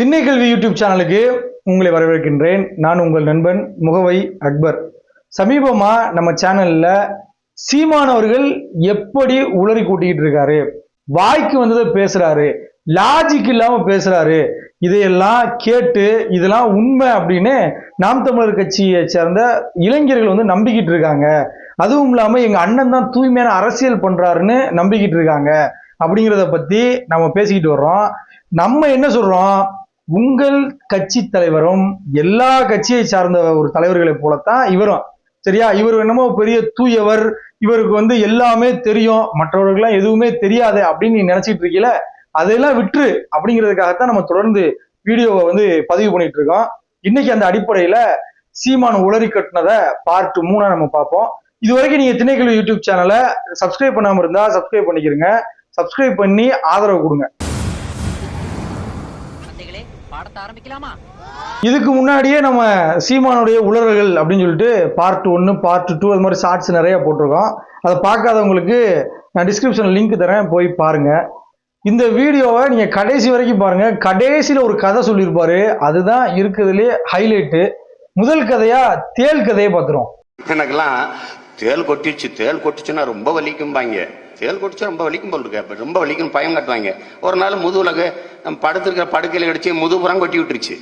திண்ணைக்கல்வி YouTube சேனலுக்கு உங்களை வரவேற்கின்றேன். நான் உங்கள் நண்பன் முகவை அக்பர். சமீபமா நம்ம சேனல்ல சீமானவர்கள் எப்படி உளறி கூட்டிக்கிட்டு இருக்காரு வாய்க்கு வந்ததை பேசுறாரு லாஜிக் இல்லாம பேசுறாரு இதையெல்லாம் கேட்டு இதெல்லாம் உண்மை அப்படின்னு நாம் தமிழர் கட்சியை சேர்ந்த இளைஞர்கள் வந்து நம்பிக்கிட்டு இருக்காங்க. அதுவும் இல்லாம எங்க அண்ணன் தான் தூய்மையான அரசியல் பண்றாருன்னு நம்பிக்கிட்டு இருக்காங்க. அப்படிங்கிறத பத்தி நம்ம பேசிக்கிட்டு வர்றோம். நம்ம என்ன சொல்றோம்? உங்கள் கட்சி தலைவரும் எல்லா கட்சியை சார்ந்த ஒரு தலைவர்களை போலத்தான் இவரும். சரியா? இவர் என்னமோ பெரிய தூயவர் இவருக்கு வந்து எல்லாமே தெரியும் மற்றவர்கள்லாம் எதுவுமே தெரியாது அப்படின்னு நீ நினைச்சிட்டு இருக்கீல? அதையெல்லாம் விட்டுரு அப்படிங்கிறதுக்காகத்தான் நம்ம தொடர்ந்து வீடியோவை வந்து பதிவு பண்ணிட்டு இருக்கோம். இன்னைக்கு அந்த அடிப்படையில சீமான் உளறி கட்டினதை பார்ட் மூணா நம்ம பார்ப்போம். இது வரைக்கும் நீங்க திணைக்கல்வி யூடியூப் சேனலை சப்ஸ்கிரைப் பண்ணாம இருந்தா சப்ஸ்கிரைப் பண்ணிக்கிறங்க சப்ஸ்கிரைப் பண்ணி ஆதரவு கொடுங்க. பாடத்தை ஆரம்பிக்கலாமா? இதுக்கு முன்னாடியே நம்ம சீமானுடைய உலர்கள் அப்படின்னு சொல்லிட்டு பார்ட் ஒன்று பார்ட் டூ அது மாதிரி ஷார்ட்ஸ் நிறைய போட்டிருக்கோம். அதை பார்க்காதவங்களுக்கு நான் டிஸ்கிரிப்ஷனில் லிங்க் தரேன் போய் பாருங்க. இந்த வீடியோவை நீங்க கடைசி வரைக்கும் பாருங்க. கடைசியில ஒரு கதை சொல்லியிருப்பாரு. அதுதான் இருக்கிறதுலே ஹைலைட்டு முதல் கதையா தேல் கதையை பார்த்துரும் எனக்கெல்லாம் தேல் கொட்டிடுச்சு. தேல் கொட்டிச்சுன்னா ரொம்ப வலிக்கும்பாங்க. தேல் குடிச்சா ரொம்ப வலிக்கும் போல் இருக்கு. அப்ப ரொம்ப வலிக்கும் பயம் காட்டுவாங்க. ஒரு நாள் முதுகுலகு நம்ம படுத்திருக்கிற படுக்கையில் அடிச்சு முதுபுறம் கொட்டி விட்டுருச்சு.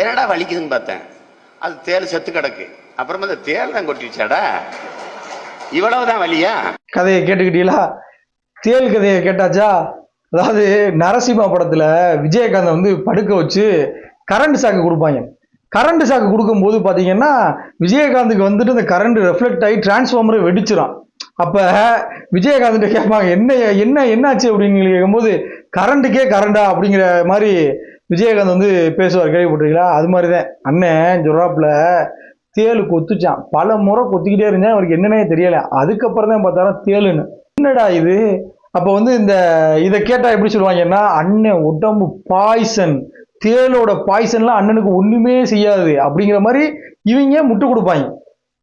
என்னடா வலிக்குதுன்னு பார்த்தேன். அது தேல் செத்து கிடக்கு. அப்புறமா அந்த தேல் தான் கொட்டிடுச்சாடா இவ்வளவுதான் வலியா? கதையை கேட்டுக்கிட்டீங்களா? தேல் கதையை கேட்டாச்சா? அதாவது நரசிம்மா படத்துல விஜயகாந்த் வந்து படுக்க வச்சு கரண்ட் சாக்கு கொடுப்பாங்க. கரண்ட் சாக்கு கொடுக்கும்போது பார்த்தீங்கன்னா விஜயகாந்துக்கு வந்துட்டு இந்த கரண்ட் ரெஃப்ளெக்ட் ஆகி டிரான்ஸ்ஃபார்மரை வெடிச்சிடும் அப்ப விஜயகாந்த் கேட்பாங்க என்ன என்ன என்னாச்சு? அப்படின்னு கேட்கும்போது கரண்ட்டுக்கே கரண்டா? அப்படிங்கிற மாதிரி விஜயகாந்த் வந்து பேசுவார் கேள்விப்பட்டிருக்கீங்களா? அது மாதிரிதான். அண்ணன் ஜொராப்ல தேளு கொத்துச்சான். பல முறை கொத்திக்கிட்டே இருந்தேன் அவருக்கு என்னன்னே தெரியல. அதுக்கப்புறம் தான் பார்த்தாலும் தேளுன்னு. என்னடா இது? அப்போ வந்து இந்த இதை கேட்டால் எப்படி சொல்லுவாங்கன்னா அண்ணன் உடம்பு பாய்சன். தேளோட பாய்சன்லாம் அண்ணனுக்கு ஒன்றுமே செய்யாது. அப்படிங்கிற மாதிரி இவங்க முட்டு கொடுப்பாங்க.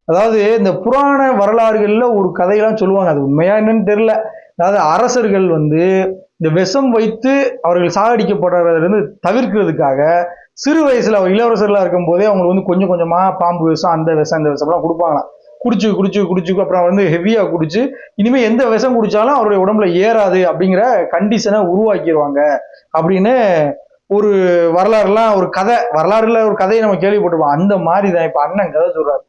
அதாவது இந்த புராண வரலாறுகளில் ஒரு கதையெல்லாம் சொல்லுவாங்க. அது உண்மையா என்னன்னு தெரியல. அதாவது அரசர்கள் வந்து இந்த விஷம் வைத்து அவர்கள் சாகடிக்கப்படுறதுலேருந்து தவிர்க்கிறதுக்காக சிறு வயசுல அவங்க இளவரசர்களாக இருக்கும் போதே அவங்களுக்கு வந்து கொஞ்சம் கொஞ்சமா பாம்பு விஷம் அந்த விஷம் அந்த விஷம்லாம் கொடுப்பாங்களாம். குடிச்சு குடிச்சு குடிச்சு அப்புறம் வந்து ஹெவியாக குடிச்சு இனிமே எந்த விஷம் குடிச்சாலும் அவருடைய உடம்புல ஏறாது அப்படிங்கிற கண்டிஷனை உருவாக்கிடுவாங்க அப்படின்னு ஒரு வரலாறுலாம் ஒரு கதை வரலாறுல ஒரு கதையை நம்ம கேள்விப்பட்டிருப்போம். அந்த மாதிரி தான் இப்போ அண்ணன் கதை சொல்றாரு.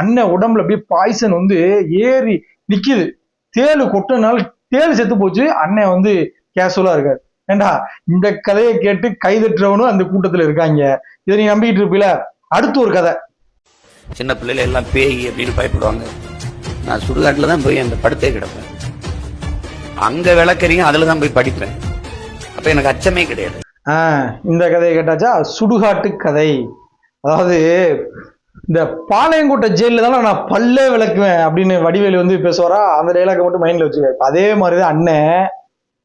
அண்ணன் உடம்புல அப்படியே பாய்சன் வந்து ஏறி நிக்குது. தேளு கொட்டினால தேளு செத்து போச்சு. அண்ணன் வந்து கேஷுவலா இருக்காரு. ஏண்டா இந்த கதையை கேட்டு கைதட்டுறவனும் அந்த கூட்டத்துல இருக்காங்க. இதை நீ நம்பிக்கிட்டு இருப்பீல? அடுத்து ஒரு கதை. சின்ன பிள்ளைல எல்லாம் பேய் அப்படின்னு பயப்படுவாங்க. நான் சுடுகாட்டில் தான் போய் அந்த படுத்தே கிடப்பேன். அங்க விளக்கறியும் அதுல தான் போய் படிப்பேன். அப்ப எனக்கு அச்சமே கிடையாது. ஆஹ் இந்த கதையை கேட்டாச்சா? சுடுகாட்டு கதை. அதாவது இந்த பாளையங்கோட்டை ஜெயில தானே நான் பல்லே விளக்குவேன் அப்படின்னு வடிவேலு வந்து பேசுவாரா? அந்த டைலாக மட்டும் மைண்ட்ல வச்சுக்க. அதே அதே மாதிரிதான் அண்ணன்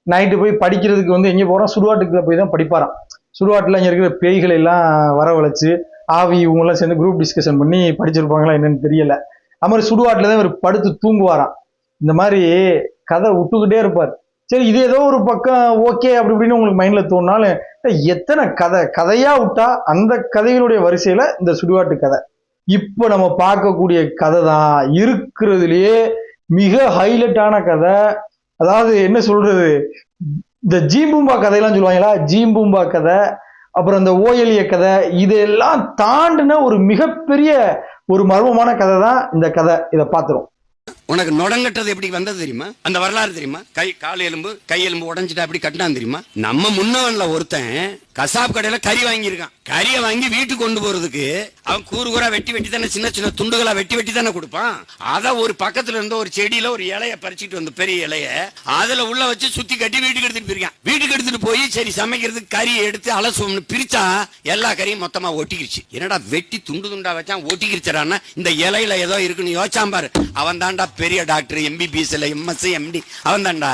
நைட்டு போய் படிக்கிறதுக்கு வந்து எங்கே போறோம் சுடுகாட்டுக்குள்ள போய் தான் படிப்பாராம். சுடுவாட்டில் இங்கே இருக்கிற பேய்களை எல்லாம் வரவழைச்சு ஆவி இவங்கெல்லாம் சேர்ந்து குரூப் டிஸ்கஷன் பண்ணி படிச்சிருப்பாங்களா என்னன்னு தெரியல. அது மாதிரி சுடுவாட்டில் தான் இவர் படுத்து தூங்குவாராம். இந்த மாதிரி கதை விட்டுக்கிட்டே இருப்பார். சரி இது ஏதோ ஒரு பக்கம் ஓகே அப்படி இப்படின்னு உங்களுக்கு மைண்டில் தோணுனாலும் எத்தனை கதை? கதையாக விட்டா அந்த கதைகளுடைய வரிசையில் இந்த சுடுவாட்டு கதை. இப்போ நம்ம பார்க்கக்கூடிய கதை தான் இருக்கிறதுலயே மிக ஹைலைட்டான கதை. அதாவது என்ன சொல்றது? இந்த ஜீம்பூம்பா கதையெல்லாம் சொல்லுவாங்களா? ஜீம்பூம்பா கதை அப்புறம் இந்த ஓஎலிய கதை இதெல்லாம் தாண்டின ஒரு மிகப்பெரிய ஒரு மர்மமான கதை தான் இந்த கதை. இதை பார்த்துரும் உனக்கு நுடங்கட்டது எப்படி வந்தது தெரியுமா? அந்த வரலாறு தெரியுமா? கை கால் எலும்பு கை எலும்பு உடஞ்சிட்டா எப்படி கட்டினான் தெரியுமா? நம்ம முன்னவன்ல ஒருத்தன் கசாப் கடையில கறி வாங்கியிருக்கான். கறியை வாங்கி வீட்டுக்கு கொண்டு போறதுக்கு அவன் கூறு கூறா வெட்டி வெட்டி தானே சின்ன சின்ன துண்டுகளா வெட்டி வெட்டி தானே கொடுப்பான். அதை ஒரு பக்கத்துல இருந்த ஒரு செடியில ஒரு இலைய பறிச்சுட்டு வந்து பெரிய இலைய அதுல உள்ள வச்சு சுத்தி கட்டி வீட்டுக்கு எடுத்துட்டு போயிருக்கான். வீட்டுக்கு எடுத்துட்டு போய் சரி சமைக்கிறதுக்கு கறியை எடுத்து அலசுவோம்னு பிரிச்சா எல்லா கறியும் மொத்தமா ஒட்டிக்கிருச்சு. என்னடா வெட்டி துண்டு துண்டா வச்சான் ஒட்டிக்கிருச்சடான்னா இந்த இலையில ஏதோ இருக்குன்னு யோசிச்சான் பாரு. அவன் தாண்டா பெரிய டாக்டர் எம்பிபிஎஸ் இல்லை எம்எஸ்சி எம்டி அவன் தான்டா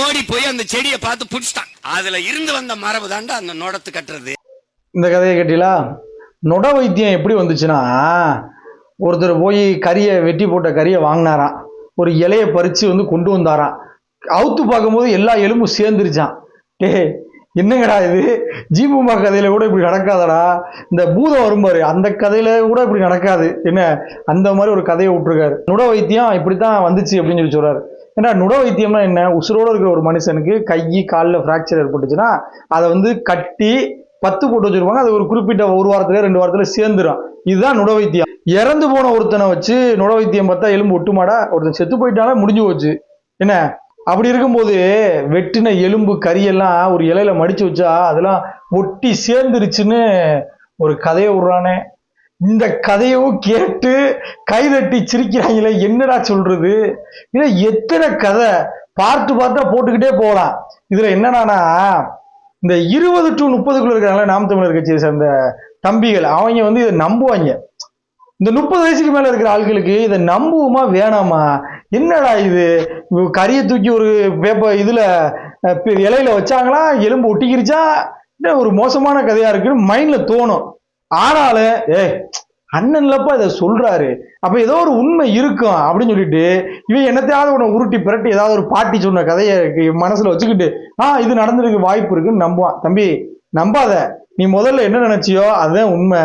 ஓடி போய் அந்த செடியை பார்த்து பிடிச்சிட்டான். அதுல இருந்து வந்த மரபு தான்டா அந்த நொடத்து கட்டுறது. இந்த கதையை கேட்டீங்களா? நொட வைத்தியம் எப்படி வந்துச்சுன்னா ஒருத்தர் போய் கறியை வெட்டி போட்ட கறியை வாங்கினாராம். ஒரு இலையை பறித்து வந்து கொண்டு வந்தாராம். அவுத்து பார்க்கும்போது எல்லா எலும்பும் சேர்ந்துருச்சான் டே என்னங்கடா இது? ஜீபுமா கதையில கூட இப்படி நடக்காதடா. இந்த பூதம் வரும்பாரு அந்த கதையில கூட இப்படி நடக்காது. என்ன? அந்த மாதிரி ஒரு கதையை விட்டுருக்காரு. நுட வைத்தியம் இப்படித்தான் வந்துச்சு அப்படின்னு சொல்லி சொல்றாரு. ஏன்னா நுட வைத்தியம்னா என்ன? உசுரோட இருக்கிற ஒரு மனுஷனுக்கு கை காலில் ஃப்ராக்சர் ஏற்பட்டுச்சுன்னா அதை வந்து கட்டி பத்து போட்டு வச்சிருப்பாங்க. அது ஒரு குறிப்பிட்ட ஒரு வாரத்துல ரெண்டு வாரத்துல சேர்ந்துரும். இதுதான் நுட வைத்தியம் இறந்து போன ஒருத்தனை வச்சு நுட வைத்தியம் பார்த்தா எலும்பு ஒட்டுமாடா? ஒருத்தன் செத்து போயிட்டாலே முடிஞ்சு போச்சு. என்ன? அப்படி இருக்கும்போது வெட்டின எலும்பு கறியெல்லாம் ஒரு இலையில மடிச்சு வச்சா அதெல்லாம் ஒட்டி சேர்ந்துருச்சுன்னு ஒரு கதையை விடுறானே. இந்த கதையும் கேட்டு கைதட்டி சிரிக்கிறாங்களே என்னடா சொல்றது? இதுல எத்தனை கதை பார்த்து பார்த்தா போட்டுக்கிட்டே போகலாம். இதுல என்னன்னா இந்த இருபது டு முப்பதுக்குள்ள இருக்கிறாங்களே நாம் தமிழர் கட்சியை சேர்ந்த தம்பிகள். அவங்க வந்து இதை நம்புவாங்க. இந்த முப்பது வயசுக்கு மேல இருக்கிற ஆட்களுக்கு இதை நம்புவோமா வேணாமா? என்னடா இது? கறியை தூக்கி ஒரு பேப்பர் இதில் இலையில வச்சாங்களா? எலும்பு ஒட்டிக்கிருச்சா? ஒரு மோசமான கதையா இருக்குன்னு மைண்ட்ல தோணும். ஆனாலும் ஏ அண்ணன்லப்பா இதை சொல்றாரு. அப்ப ஏதோ ஒரு உண்மை இருக்கும் அப்படின்னு சொல்லிட்டு இவன் என்னத்தையாவது உன்னை உருட்டி பிரட்டி ஏதாவது ஒரு பாட்டி சொன்ன கதையை மனசுல வச்சுக்கிட்டு ஆ இது நடந்திருக்கு வாய்ப்பு இருக்குன்னு நம்புவான். தம்பி நம்பாத. நீ முதல்ல என்ன நினைச்சியோ அதுதான் உண்மை.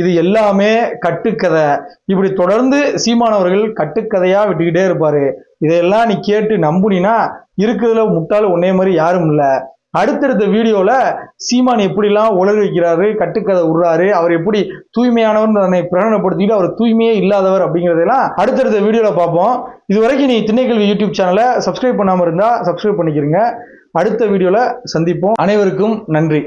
இது எல்லாமே கட்டுக்கதை. இப்படி தொடர்ந்து சீமானவர்கள் கட்டுக்கதையா விட்டுக்கிட்டே இருப்பாரு. இதையெல்லாம் நீ கேட்டு நம்புனீனா இருக்கிறதுல முட்டாள் உன்னே மாதிரி யாரும் இல்லை. அடுத்தடுத்த வீடியோல சீமான் எப்படிலாம் உலக வைக்கிறாரு கட்டுக்கதை விடுறாரு அவர் எப்படி தூய்மையானவர் தன்னை பிரகடனப்படுத்திட்டு அவர் தூய்மையே இல்லாதவர் அப்படிங்கிறதெல்லாம் அடுத்தடுத்த வீடியோல பார்ப்போம். இது வரைக்கும் நீ திண்ணைக்கல்வி யூடியூப் சேனலை சப்ஸ்கிரைப் பண்ணாமல் இருந்தால் சப்ஸ்கிரைப் பண்ணிக்கிறங்க அடுத்த வீடியோல சந்திப்போம். அனைவருக்கும் நன்றி.